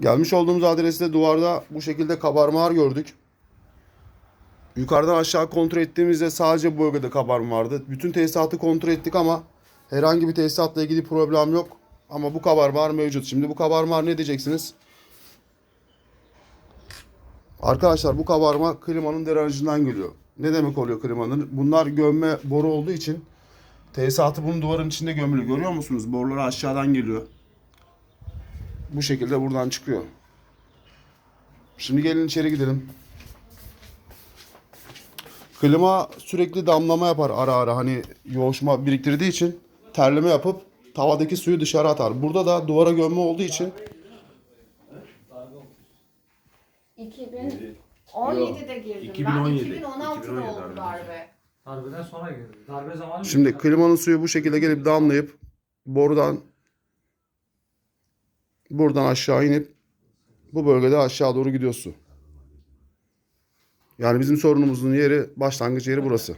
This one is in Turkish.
Gelmiş olduğumuz adreste duvarda bu şekilde kabarmalar gördük. Yukarıdan aşağı kontrol ettiğimizde sadece bu bölgede kabarma vardı. Bütün tesisatı kontrol ettik ama herhangi bir tesisatla ilgili problem yok. Ama bu kabarmalar mevcut. Şimdi bu kabarmalar ne diyeceksiniz? Arkadaşlar bu kabarma klimanın deranjından geliyor. Ne demek oluyor klimanın? Bunlar gömme boru olduğu için tesisatı bunun duvarın içinde gömülü. Görüyor musunuz? Boruları aşağıdan geliyor. Bu şekilde buradan çıkıyor. Şimdi gelin içeri gidelim. Klima sürekli damlama yapar ara ara hani yoğuşma biriktirdiği için terleme yapıp tavadaki suyu dışarı atar. Burada da duvara gömme olduğu için 2017'de girdim 2017. ben. 2016'da 2017 oldu darbe. darbe. Darbeden sonra girdi. Darbe zamanı şimdi klimanın suyu bu şekilde gelip damlayıp borudan buradan aşağı inip bu bölgede aşağı doğru gidiyor su. Yani bizim sorunumuzun yeri başlangıç yeri burası.